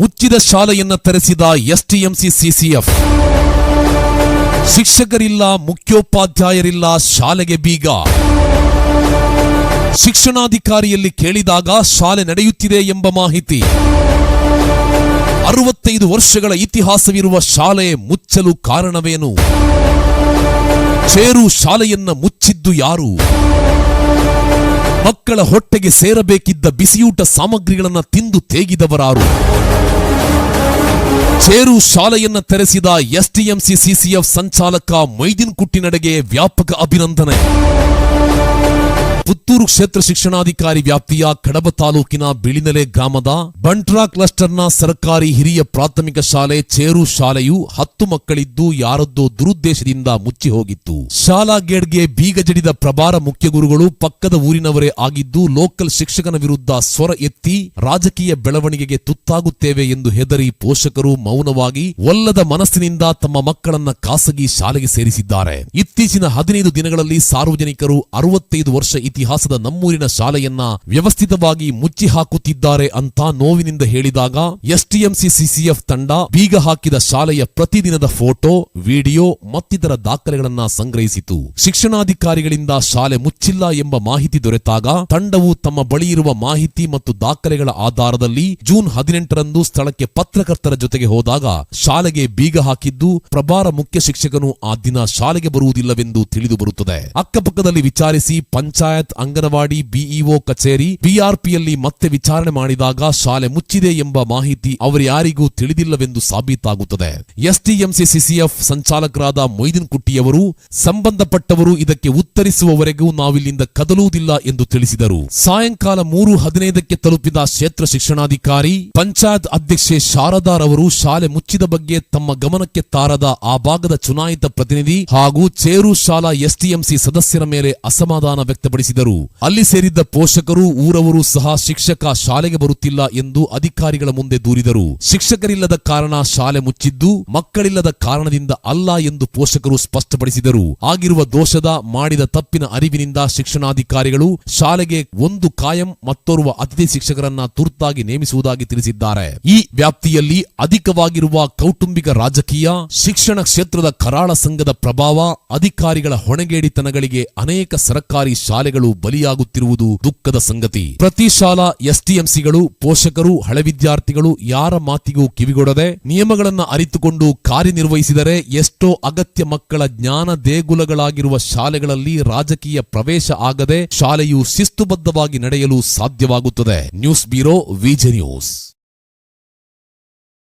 ಮುಚ್ಚಿದ ಶಾಲೆಯನ್ನು ತೆರೆಸಿದ STMC CCF. ಶಿಕ್ಷಕರಿಲ್ಲ, ಮುಖ್ಯೋಪಾಧ್ಯಾಯರಿಲ್ಲ, ಶಾಲೆಗೆ ಬೀಗ. ಶಿಕ್ಷಣಾಧಿಕಾರಿಯಲ್ಲಿ ಕೇಳಿದಾಗ ಶಾಲೆ ನಡೆಯುತ್ತಿದೆ ಎಂಬ ಮಾಹಿತಿ. ಅರವತ್ತೈದು ವರ್ಷಗಳ ಇತಿಹಾಸವಿರುವ ಶಾಲೆ ಮುಚ್ಚಲು ಕಾರಣವೇನು? ಚೇರು ಶಾಲೆಯನ್ನ ಮುಚ್ಚಿದ್ದು ಯಾರು? ಮಕ್ಕಳ ಹೊಟ್ಟೆಗೆ ಸೇರಬೇಕಿದ್ದ ಬಿಸಿಯೂಟ ಸಾಮಗ್ರಿಗಳನ್ನು ತಿಂದು ತೇಗಿದವರಾರು. ಚೇರು ಶಾಲೆಯನ್ನ ತೆರೆಸಿದ ಎಸ್ಟಿಎಂಸಿ ಸಿಸಿಎಫ್ ಸಂಚಾಲಕ ಮೈದಿನ್ ಕುಟ್ಟಿನಡೆಗೆ ವ್ಯಾಪಕ ಅಭಿನಂದನೆ. ಪುತ್ತೂರು ಕ್ಷೇತ್ರ ಶಿಕ್ಷಣಾಧಿಕಾರಿ ವ್ಯಾಪ್ತಿಯ ಕಡಬ ತಾಲೂಕಿನ ಬಿಳಿನೆಲೆ ಗ್ರಾಮದ ಬಂಟ್ರಾ ಕ್ಲಸ್ಟರ್ನ ಸರ್ಕಾರಿ ಹಿರಿಯ ಪ್ರಾಥಮಿಕ ಶಾಲೆ ಚೇರು ಶಾಲೆಯು ಹತ್ತು ಮಕ್ಕಳಿದ್ದು ಯಾರದ್ದೋ ದುರುದ್ದೇಶದಿಂದ ಮುಚ್ಚಿ ಹೋಗಿತ್ತು. ಶಾಲಾ ಗೇಡ್ಗೆ ಬೀಗ ಜಡಿದ ಪ್ರಭಾರ ಮುಖ್ಯ ಗುರುಗಳು ಪಕ್ಕದ ಊರಿನವರೇ ಆಗಿದ್ದು ಲೋಕಲ್ ಶಿಕ್ಷಕನ ವಿರುದ್ಧ ಸ್ವರ ಎತ್ತಿ ರಾಜಕೀಯ ಬೆಳವಣಿಗೆಗೆ ತುತ್ತಾಗುತ್ತೇವೆ ಎಂದು ಹೆದರಿ ಪೋಷಕರು ಮೌನವಾಗಿ ಒಲ್ಲದ ಮನಸ್ಸಿನಿಂದ ತಮ್ಮ ಮಕ್ಕಳನ್ನ ಖಾಸಗಿ ಶಾಲೆಗೆ ಸೇರಿಸಿದ್ದಾರೆ. ಇತ್ತೀಚಿನ ಹದಿನೈದು ದಿನಗಳಲ್ಲಿ ಸಾರ್ವಜನಿಕರು ಅರವತ್ತೈದು ವರ್ಷ ಇತಿಹಾಸದ ನಮ್ಮೂರಿನ ಶಾಲೆಯನ್ನ ವ್ಯವಸ್ಥಿತವಾಗಿ ಮುಚ್ಚಿ ಹಾಕುತ್ತಿದ್ದಾರೆ ಅಂತ ನೋವಿನಿಂದ ಹೇಳಿದಾಗ ಎಸ್ಟಿಎಂಸಿ ಸಿಸಿಎಫ್ ತಂಡ ಬೀಗ ಹಾಕಿದ ಶಾಲೆಯ ಪ್ರತಿದಿನದ ಫೋಟೋ, ವಿಡಿಯೋ ಮತ್ತಿತರ ದಾಖಲೆಗಳನ್ನ ಸಂಗ್ರಹಿಸಿತು. ಶಿಕ್ಷಣಾಧಿಕಾರಿಗಳಿಂದ ಶಾಲೆ ಮುಚ್ಚಿಲ್ಲ ಎಂಬ ಮಾಹಿತಿ ದೊರೆತಾಗ ತಂಡವು ತಮ್ಮ ಬಳಿ ಇರುವ ಮಾಹಿತಿ ಮತ್ತು ದಾಖಲೆಗಳ ಆಧಾರದಲ್ಲಿ ಜೂನ್ ಹದಿನೆಂಟರಂದು ಸ್ಥಳಕ್ಕೆ ಪತ್ರಕರ್ತರ ಜೊತೆಗೆ ಹೋದಾಗ ಶಾಲೆಗೆ ಬೀಗ ಹಾಕಿದ್ದು ಪ್ರಭಾರ ಮುಖ್ಯ ಶಿಕ್ಷಕನು ಆ ದಿನ ಶಾಲೆಗೆ ಬರುವುದಿಲ್ಲವೆಂದು ತಿಳಿದು ಬರುತ್ತದೆ. ಅಕ್ಕಪಕ್ಕದಲ್ಲಿ ವಿಚಾರಿಸಿ ಪಂಚಾಯತ್ ಅಂಗನವಾಡಿ ಬಿಇಒ ಕಚೇರಿ ಬಿಆರ್ಪಿಯಲ್ಲಿ ಮತ್ತೆ ವಿಚಾರಣೆ ಮಾಡಿದಾಗ ಶಾಲೆ ಮುಚ್ಚಿದೆ ಎಂಬ ಮಾಹಿತಿ ಅವರ್ಯಾರಿಗೂ ತಿಳಿದಿಲ್ಲವೆಂದು ಸಾಬೀತಾಗುತ್ತದೆ. ಎಸ್ಟಿಎಂಸಿ ಸಿಸಿಎಫ್ ಸಂಚಾಲಕರಾದ ಮೊಯ್ದಿನ್ ಕುಟ್ಟಿಯವರು, ಸಂಬಂಧಪಟ್ಟವರು ಇದಕ್ಕೆ ಉತ್ತರಿಸುವವರೆಗೂ ನಾವಿಲ್ಲಿಂದ ಕದಲುವುದಿಲ್ಲ ಎಂದು ತಿಳಿಸಿದರು. ಸಾಯಂಕಾಲ ಮೂರು ಹದಿನೈದಕ್ಕೆ ತಲುಪಿದ ಕ್ಷೇತ್ರ ಶಿಕ್ಷಣಾಧಿಕಾರಿ ಪಂಚಾಯತ್ ಅಧ್ಯಕ್ಷೆ ಶಾರದಾರವರು ಶಾಲೆ ಮುಚ್ಚಿದ ಬಗ್ಗೆ ತಮ್ಮ ಗಮನಕ್ಕೆ ತಾರದ ಆ ಭಾಗದ ಚುನಾಯಿತ ಪ್ರತಿನಿಧಿ ಹಾಗೂ ಚೇರು ಶಾಲಾ ಎಸ್ಟಿಎಂಸಿ ಸದಸ್ಯರ ಮೇಲೆ ಅಸಮಾಧಾನ ವ್ಯಕ್ತಪಡಿಸಿದರು ಅಲ್ಲಿ ಸೇರಿದ್ದ ಪೋಷಕರು, ಊರವರು ಸಹ ಶಿಕ್ಷಕ ಶಾಲೆಗೆ ಬರುತ್ತಿಲ್ಲ ಎಂದು ಅಧಿಕಾರಿಗಳ ಮುಂದೆ ದೂರಿದರು. ಶಿಕ್ಷಕರಿಲ್ಲದ ಕಾರಣ ಶಾಲೆ ಮುಚ್ಚಿದ್ದು, ಮಕ್ಕಳಿಲ್ಲದ ಕಾರಣದಿಂದ ಅಲ್ಲ ಎಂದು ಪೋಷಕರು ಸ್ಪಷ್ಟಪಡಿಸಿದರು. ಆಗಿರುವ ದೋಷದ, ಮಾಡಿದ ತಪ್ಪಿನ ಅರಿವಿನಿಂದ ಶಿಕ್ಷಣಾಧಿಕಾರಿಗಳು ಶಾಲೆಗೆ ಒಂದು ಕಾಯಂ ಮತ್ತೋರ್ವ ಅತಿಥಿ ಶಿಕ್ಷಕರನ್ನ ತುರ್ತಾಗಿ ನೇಮಿಸುವುದಾಗಿ ತಿಳಿಸಿದ್ದಾರೆ. ಈ ವ್ಯಾಪ್ತಿಯಲ್ಲಿ ಅಧಿಕವಾಗಿರುವ ಕೌಟುಂಬಿಕ ರಾಜಕೀಯ, ಶಿಕ್ಷಣ ಕ್ಷೇತ್ರದ ಕರಾಳ ಸಂಘದ ಪ್ರಭಾವ ಅಧಿಕಾರಿಗಳ ಹೊಣೆಗೇಡಿತನಗಳಿಗೆ ಅನೇಕ ಸರ್ಕಾರಿ ಶಾಲೆಗಳು ಬಲಿಯಾಗುತ್ತಿರುವುದು ದುಃಖದ ಸಂಗತಿ. ಪ್ರತಿ ಶಾಲಾ ಎಸ್ಟಿಎಂಸಿಗಳು ಪೋಷಕರು, ಹಳೆ ವಿದ್ಯಾರ್ಥಿಗಳು ಯಾರ ಮಾತಿಗೂ ಕಿವಿಗೊಡದೆ ನಿಯಮಗಳನ್ನು ಅರಿತುಕೊಂಡು ಕಾರ್ಯನಿರ್ವಹಿಸಿದರೆ ಎಷ್ಟೋ ಅಗತ್ಯ ಮಕ್ಕಳ ಜ್ಞಾನ ದೇಗುಲಗಳಾಗಿರುವ ಶಾಲೆಗಳಲ್ಲಿ ರಾಜಕೀಯ ಪ್ರವೇಶ ಆಗದೆ ಶಾಲೆಯು ಶಿಸ್ತುಬದ್ಧವಾಗಿ ನಡೆಯಲು ಸಾಧ್ಯವಾಗುತ್ತದೆ. News bureau, VJ news.